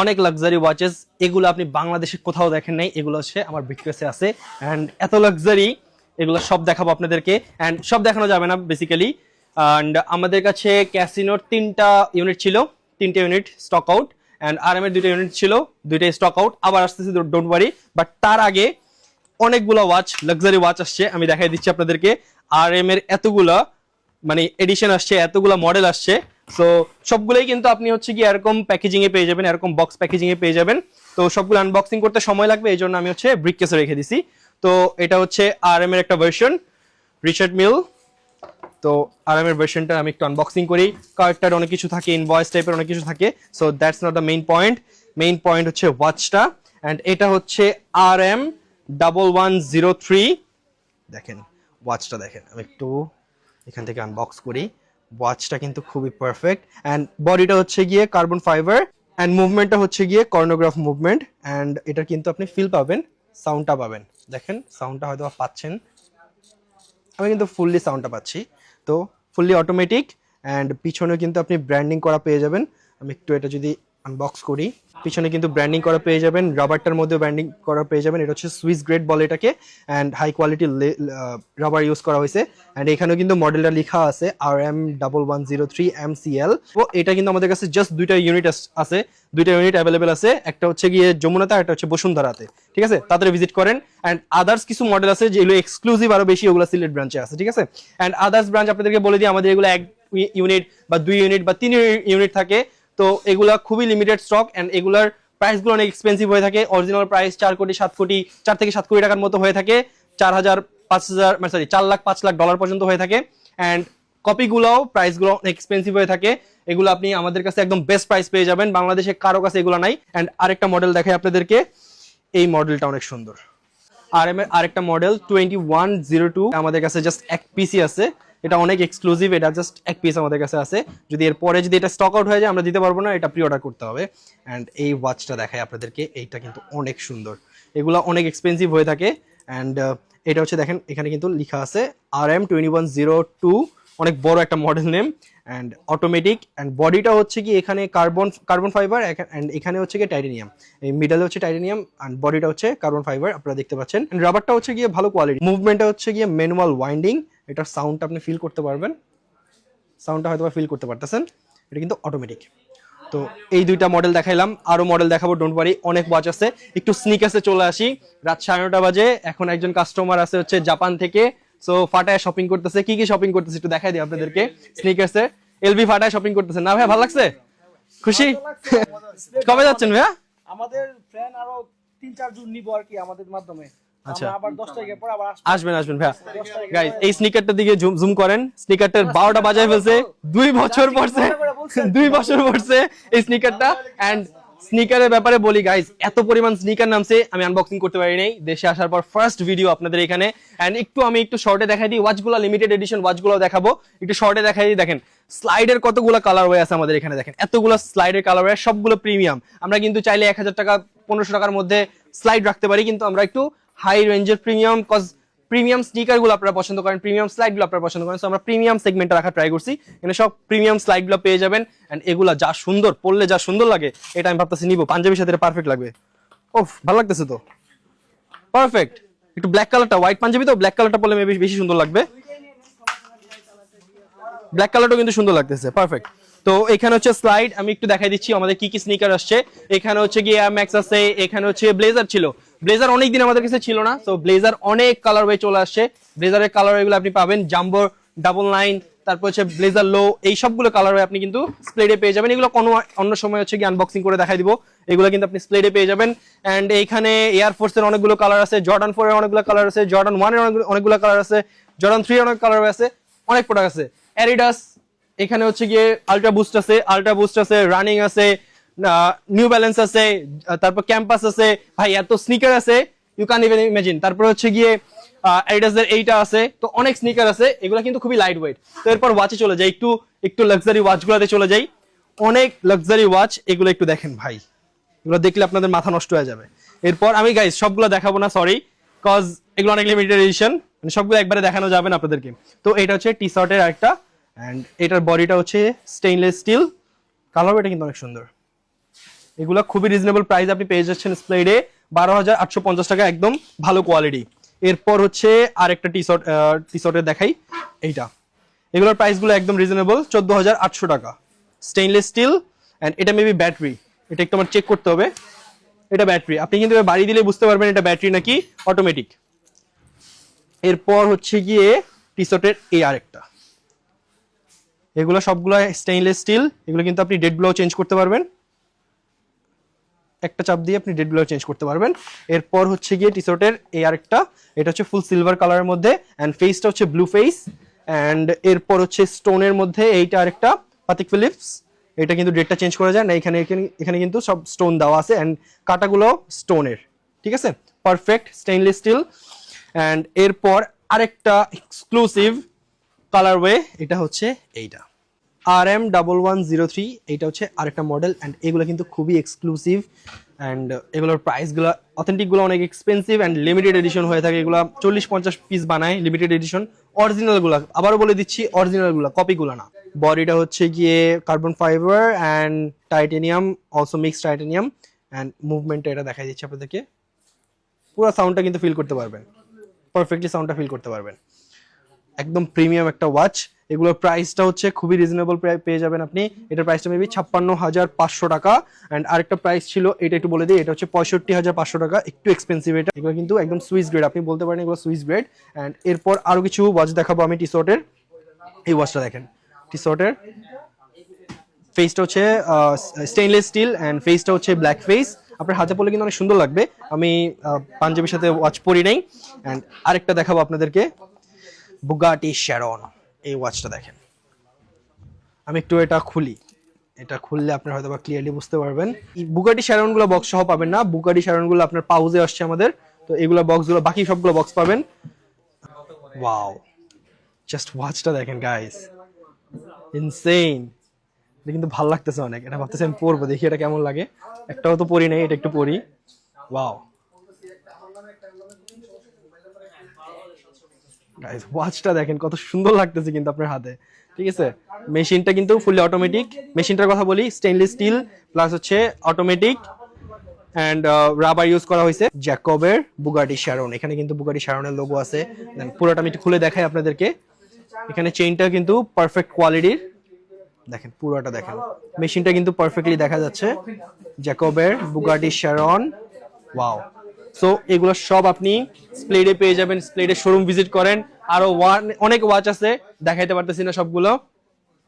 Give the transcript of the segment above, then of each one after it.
অনেক luxury watches এগুলো আপনি বাংলাদেশে কোথাও দেখেন নাই, এগুলো হচ্ছে আমার বিটকেসে আছে। অ্যান্ড এত লাক্সারি এগুলো সব দেখাবো আপনাদেরকে। অ্যান্ড সব দেখানো যাবে না বেসিক্যালি অ্যান্ড আমাদের কাছে ক্যাসিনোর তিনটা ইউনিট ছিল, তিনটে unit stock out and R M এর দুটো ইউনিট ছিল, দুইটাই স্টক আউট আবার আসতেছে ডোন্ট ওয়ারি বাট তার আগে অনেকগুলো ওয়াচ লাক্সারি ওয়াচ আসছে, আমি দেখাই দিচ্ছি আপনাদেরকে। আর এম এর এতগুলা মানে এডিশন আসছে, এতগুলা মডেল আসছে। সো সবগুলোই কিন্তু আপনি হচ্ছে কি এরকম প্যাকেজিং এ পেয়ে যাবেন, এরকম বক্স প্যাকেজিং এ পেয়ে যাবেন। তো সবগুলো আনবক্সিং করতে সময় লাগবে, এই জন্য আমি হচ্ছে ব্রিক কেসে রেখে দিছি। তো এটা হচ্ছে আর এম এর একটা ভার্সন রিচার্ড মিল তো আর এম এর ভার্সনটা আমি একটু আনবক্সিং করি। কার্ডটার অনেক কিছু থাকে ইনভয়েস টাইপের অনেক কিছু থাকে। So that's not the main point main point হচ্ছে ওয়াচটা অ্যান্ড এটা হচ্ছে R M double one zero three দেখেন ওয়াচটা দেখেন। আমি একটু এখান থেকে আনবক্স করি। ওয়াচটা কিন্তু খুবই পারফেক্ট অ্যান্ড বডিটা হচ্ছে গিয়ে কার্বন ফাইবার অ্যান্ড মুভমেন্টটা হচ্ছে গিয়ে কর্নোগ্রাফ মুভমেন্ট অ্যান্ড এটা কিন্তু আপনি ফিল পাবেন সাউন্ডটা পাবেন। দেখেন সাউন্ডটা হয়তো পাচ্ছেন। আমি কিন্তু ফুললি সাউন্ডটা পাচ্ছি। তো ফুললি অটোমেটিক অ্যান্ড পিছনেও কিন্তু আপনি ব্র্যান্ডিং করা পেয়ে যাবেন। আমি একটু এটা যদি আনবক্স করি। পিছনে কিন্তু ব্র্যান্ডিং করা পেয়ে যাবেন রাবারটার মধ্যে ব্র্যান্ডিং করা পেয়ে যাবেন। এটা হচ্ছে সুইস গ্রেড বলে এটাকে and high quality rubber use করা হয়েছে। অ্যান্ড এখানেও কিন্তু মডেলটা লেখা আছে R M double one zero three M C L O এটা কিন্তু আমাদের কাছে জাস্ট দুইটা ইউনিট আছে, দুইটা ইউনিট অ্যাভেলেবেল আছে। একটা হচ্ছে গিয়ে যমুনাতে, আর একটা হচ্ছে বসুন্ধরাতে। ঠিক আছে? তাদের ভিজিট করেন। অ্যান্ড আদার্স কিছু মডেল আছে, যেগুলো এক্সক্লুসিভ আরও বেশি, ওগুলো সিলেট ব্রাঞ্চে আছে। ঠিক আছে? অ্যান্ড আদার্স ব্রাঞ্চ আপনাদেরকে বলে দিই, আমাদের এগুলো এক ইউনিট বা দুই ইউনিট বা তিন ইউনিট থাকে। তো এগুলা খুবই লিমিটেড স্টক অ্যান্ড এগুলার প্রাইসগুলো অনেক এক্সপেন্সিভ হয়ে থাকে। অরিজিনাল প্রাইস চার কোটি, সাত কোটি, চার থেকে সাত কোটি টাকার মতো হয়ে থাকে। চার হাজার, পাঁচ হাজার মানে সরি চার লাখ, পাঁচ লাখ ডলার পর্যন্ত হয়ে থাকে। অ্যান্ড কপিগুলোও প্রাইসগুলো এক্সপেন্সিভ হয়ে থাকে। এগুলো আপনি আমাদের কাছে একদম বেস্ট প্রাইস পেয়ে যাবেন। বাংলাদেশে কারও কাছে এগুলো নাই। অ্যান্ড আরেকটা মডেল দেখাই আপনাদেরকে। এই মডেলটা অনেক সুন্দর। আর এম এর আরেকটা model twenty one zero two আমাদের কাছে জাস্ট এক পিসি আছে। এটা অনেক এক্সক্লুসিভ এটা জাস্ট এক পিস আমাদের কাছে আছে। যদি এর পরে যদি এটা স্টক আউট হয়ে যায়, আমরা দিতে পারব না, এটা প্রি অর্ডার করতে হবে। অ্যান্ড এই ওয়াচটা দেখাই আপনাদেরকে, এইটা কিন্তু অনেক সুন্দর। এগুলো অনেক এক্সপেন্সিভ হয়ে থাকে। অ্যান্ড এটা হচ্ছে দেখেন, এখানে কিন্তু লেখা আছে R M twenty one zero two অনেক বড় একটা model name and automatic and বডিটা হচ্ছে কি, এখানে কার্বন কার্বন ফাইবার অ্যান্ড এখানে হচ্ছে কি টাইটেনিয়াম এই মিডলে হচ্ছে টাইটেনিয়াম অ্যান্ড বডিটা হচ্ছে কার্বন ফাইবার আপনারা দেখতে পাচ্ছেন। রাবারটা হচ্ছে গিয়ে ভালো কোয়ালিটি মুভমেন্টটা হচ্ছে গিয়ে ম্যানুয়াল ওয়াইন্ডিং এটার সাউন্ডটা আপনি ফিল করতে পারবেন। সাউন্ডটা হয়তো ফিল করতে পারতেছেন। এটা কিন্তু অটোমেটিক তো এই দুইটা মডেল দেখাইলাম। আরও মডেল দেখাবো ডোন্ট ওয়ারি অনেক ওয়াচ আছে। একটু স্নিকার্সে চলে আসি। রাত সাড়ে নটা বাজে এখন একজন কাস্টমার আছে হচ্ছে জাপান থেকে। সো ফাটায় শপিং করতেছে। কি কি শপিং করতেছে একটু দেখাই দিই আপনাদেরকে। স্নিকার্সে এলবি ফাটায় শপিং করতেছে। না ভাই ভালো লাগছে? খুশি? কবে যাচ্ছেন ভাইয়া? আমাদের ফ্রেন্ড আরও তিন চার জন নিবো আর কি আমাদের মাধ্যমে। আচ্ছা। আমরা আবার দশ তারিখের পর আবার আসব। আসবেন আসবেন ভাইয়া। গাইজ এই স্নিকারটার দিকে জুম জুম করেন। স্নিকারটার বারোটা বাজায় ফেলছে। দুই বছর পড়ছে। দুই বছর পড়ছে এই স্নিকারটা এন্ড স্নিকারের ব্যাপারে বলি গাইজ এত পরিমাণ স্নিকার নামছে আমি আনবক্সিং করতে পারি নাই। দেশে আসার পর ফার্স্ট ভিডিও আপনাদের এখানে। এন্ড একটু আমি একটু শর্টে দেখাই দিই ওয়াচগুলো লিমিটেড এডিশন ওয়াচগুলো দেখাবো। একটু শর্টে দেখাই দিই দেখেন। স্লাইডের কতগুলো কালার ওয়ে আছে আমাদের এখানে দেখেন। এতগুলো স্লাইডের কালার ওয়ে সবগুলো প্রিমিয়াম আমরা কিন্তু চাইলে এক হাজার টাকা পনেরোশো টাকার মধ্যে স্লাইড রাখতে পারি কিন্তু আমরা একটু হাই রেঞ্জের প্রিমিয়াম কজ প্রিমিয়াম স্নিকারগুলো আপনারা পছন্দ করেন প্রিমিয়াম স্লাইডগুলো আপনারা পছন্দ করেন। তো আমরা প্রিমিয়াম সেগমেন্টে রাখা ট্রাই করছি। এখানে সব প্রিমিয়াম স্লাইডগুলো পেয়ে যাবেন। এন্ড এগুলা যা সুন্দর পড়লে যা সুন্দর লাগে, এটা আমি ভাবতেছি নিবো। পাঞ্জাবির সাথে পারফেক্ট লাগবে। ওফ ভালো লাগতেছে তো। পারফেক্ট একটু ব্ল্যাক কালারটা হোয়াইট পাঞ্জাবি তো? ব্ল্যাক কালারটা পরলে মেবি বেশি সুন্দর লাগবে। ব্ল্যাক কালারটাও কিন্তু সুন্দর লাগতেছে। পারফেক্ট তো এখানে হচ্ছে স্লাইড আমি একটু দেখাই দিচ্ছি আমাদের কি কি স্নিকার আসছে। এখানে হচ্ছে গিয়ে ম্যাক্স আছে, এখানে হচ্ছে ব্লেজার ছিল। ব্লেজার অনেক দিন আমাদের কাছে ছিল না তো ব্লেজার অনেক কালার ওয়ে চলে আসছে ব্লেজারের কালার এগুলো আপনি পাবেন জাম্বো ডাবল নাইন তারপর হচ্ছে ব্লেজার লো এই সবগুলো কালার আপনি কিন্তু স্প্লেডে পেয়ে যাবেন। এগুলো কোনো অন্য সময় হচ্ছে গিয়ে আনবক্সিং করে দেখাই দিব। এগুলো কিন্তু আপনি স্প্লেডে পেয়ে যাবেন। এন্ড এইখানে এয়ারফোর্সের অনেকগুলো কালার আছে জর্ডান ফোর এর অনেকগুলো কালার আছে জর্ডান ওয়ানের অনেকগুলো- কালার আছে জর্ডান থ্রি এর অনেক কালার আছে, অনেক প্রোডাক্ট আছে। অ্যাডিডাস এখানে হচ্ছে গিয়ে আলট্রা বুস্ট আছে আলট্রা বুস্ট আছে রানিং আছে নিউ ব্যালেন্স আছে তারপর ক্যাম্পাস আছে, ভাই, এত স্নিকার আছে ইউ ক্যান ইভেন ইমাজিন তারপর হচ্ছে গিয়ে অ্যাডিডাস এর এইটা আছে, তো অনেক স্নিকার আছে, এগুলো কিন্তু খুবই লাইট ওয়েট তো এরপর ওয়াচে চলে যাই, একটু একটু লাক্সারি ওয়াচগুলোতে চলে যাই। অনেক লাক্সারি ওয়াচ এগুলো একটু দেখেন ভাই। এগুলো দেখলে আপনাদের মাথা নষ্ট হয়ে যাবে। এরপর আমি গাইজ সবগুলো দেখাবো না সরি কজ এগুলো অনেক লিমিটেড এডিশন মানে সবগুলো একবারে দেখানো যাবে না আপনাদেরকে। তো এটা হচ্ছে টি শার্টের একটা অ্যান্ড এটার বডিটা হচ্ছে স্টেইনলেস স্টিল কালার এটা কিন্তু অনেক সুন্দর। এগুলো খুবই রিজনেবল প্রাইস আপনি পেয়ে যাচ্ছেন স্প্লেডে বারো হাজার আটশো পঞ্চাশ টাকা, একদম ভালো কোয়ালিটি এরপর হচ্ছে আরেকটা টি শার্ট টি শার্টের দেখাই। এইটা। এগুলোর প্রাইসগুলো একদম রিজনেবল চোদ্দ হাজার আটশো টাকা। স্টেইনলেস স্টিল অ্যান্ড এটা মেবি ব্যাটারি এটা একটু আমার চেক করতে হবে। এটা ব্যাটারি আপনি কিন্তু বাড়ি দিলে বুঝতে পারবেন এটা ব্যাটারি নাকি অটোমেটিক এরপর হচ্ছে গিয়ে টি শার্টের এই আরেকটা। এগুলো সবগুলো স্টেইনলেস স্টিল এগুলো কিন্তু আপনি ডেটগুলো চেঞ্জ করতে পারবেন। একটা চাপ দিয়ে আপনি ডেটগুলো চেঞ্জ করতে পারবেন। এরপর হচ্ছে গিয়ে টি শার্টের এই আরেকটা, এটা হচ্ছে ফুল সিলভার কালারের মধ্যে অ্যান্ড ফেসটা হচ্ছে ব্লু ফেস অ্যান্ড এরপর হচ্ছে স্টোনের মধ্যে এইটা আরেকটা পাতিক ফিলিপস এটা কিন্তু ডেটটা চেঞ্জ করা যায় না, এখানে এখানে কিন্তু সব স্টোন দেওয়া আছে অ্যান্ড কাটাগুলো স্টোনের ঠিক আছে? পারফেক্ট স্টেইনলেস স্টিল অ্যান্ড এরপর আরেকটা এক্সক্লুসিভ কালারওয়ে এটা হচ্ছে এইটা। R M double one zero three এইটা হচ্ছে আরেকটা মডেল অ্যান্ড এগুলো কিন্তু খুবই এক্সক্লুসিভ অ্যান্ড এগুলোর প্রাইসগুলো অথেন্টিকগুলো অনেক এক্সপেন্সিভ অ্যান্ড লিমিটেড এডিশন হয়ে থাকে। এগুলো চল্লিশ পঞ্চাশ পিস বানায় লিমিটেড এডিশন অরিজিনালগুলো আবারও বলে দিচ্ছি অরিজিনালগুলো কপিগুলো না। বডিটা হচ্ছে গিয়ে carbon fibre and titanium also mix titanium and মুভমেন্টটা এটা দেখা দিচ্ছি আপনাদেরকে। পুরো সাউন্ডটা কিন্তু ফিল করতে পারবেন। পারফেক্টলি সাউন্ডটা ফিল করতে পারবেন। একদম প্রিমিয়াম একটা ওয়াচ এগুলোর প্রাইসটা হচ্ছে খুবই রিজনেবল পেয়ে যাবেন আপনি। এটার প্রাইসটা মেবি ছাপ্পান্ন হাজার পাঁচশো টাকা। অ্যান্ড আরেকটা প্রাইস ছিল, এটা একটু বলে দিই, এটা হচ্ছে পঁয়ষট্টি হাজার পাঁচশো টাকা, একটু এক্সপেন্সিভ এটা এগুলো কিন্তু একদম সুইস গ্রেড আপনি বলতে পারেন এগুলো সুইস গ্রেড অ্যান্ড এরপর আরও কিছু ওয়াচ দেখাবো আমি টি শার্টের এই ওয়াচটা দেখেন টি শার্টের ফেসটা হচ্ছে স্টেইনলেস স্টিল অ্যান্ড ফেসটা হচ্ছে ব্ল্যাক ফেস আপনার হাতে পড়লে কিন্তু অনেক সুন্দর লাগবে। আমি পাঞ্জাবির সাথে ওয়াচ পরি নাই। অ্যান্ড আরেকটা দেখাবো আপনাদেরকে বুগাটি শ্যারন এই ওয়াচটা দেখেন। আমি একটু এটা খুলি। এটা খুললে আপনার হয়তো বা ক্লিয়ারলি বুঝতে পারবেন। বুগাটি শ্যারনগুলো বক্স সহ পাবেন না। বুগাটি শ্যারনগুলো আপনার পাউজে আসছে আমাদের। তো এগুলো বক্সগুলো বাকি সবগুলো বক্স পাবেন। ওয়াও জাস্ট ওয়াচটা দেখেন গাইস ইনসেইন এটা কিন্তু ভালো লাগতেছে অনেক। এটা ভাবতেছি আমি পরবো দেখি এটা কেমন লাগে। একটাও তো পরি নাই এটা একটু পরি। ওয়াও গাইস ওয়াচটা দেখেন, কত সুন্দর লাগতেছে কিন্তু আপনার হাতে। ঠিক আছে? মেশিনটা কিন্তু ফুললি অটোমেটিক মেশিনটার কথা বলি স্টেনলেস স্টিল প্লাস হচ্ছে অটোমেটিক অ্যান্ড রাবার ইউজ করা হয়েছে। জ্যাকবের বুগাটি শ্যারন এখানে কিন্তু বুগাটি শ্যারনের লোগো আছে। পুরোটা আমি খুলে দেখাই আপনাদেরকে। এখানে চেইনটা কিন্তু পারফেক্ট কোয়ালিটির দেখেন, পুরোটা দেখেন। মেশিনটা কিন্তু পারফেক্টলি দেখা যাচ্ছে। জ্যাকবের বুগাটি শ্যারন ওয়াও সো এগুলো সব আপনি স্প্লেডে পেয়ে যাবেন স্প্লেডে শোরুম ভিজিট করেন। আরও অনেক ওয়াচ আছে, দেখাইতে পারতেছি না সবগুলো।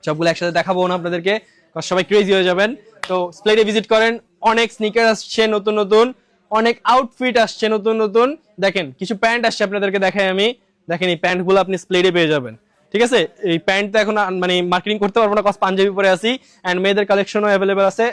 সবগুলো একসাথে দেখাবো না আপনাদেরকে সবাই ক্রেজি হয়ে যাবেন। তো স্প্লেডে ভিজিট করেন, অনেক স্নিকার আসছে নতুন নতুন, অনেক আউটফিট আসছে নতুন নতুন। দেখেন, কিছু প্যান্ট আসছে আপনাদেরকে দেখাই আমি। দেখেন, এই প্যান্টগুলো আপনি স্প্লেডে পেয়ে যাবেন। ঠিক আছে? এই প্যান্টটা এখন আন- মানে মার্কেটিং করতে পারব না কস পাঞ্জাবি পরে আসি অ্যান্ড মেয়েদের কালেকশনও অ্যাভেলেবেল আছে।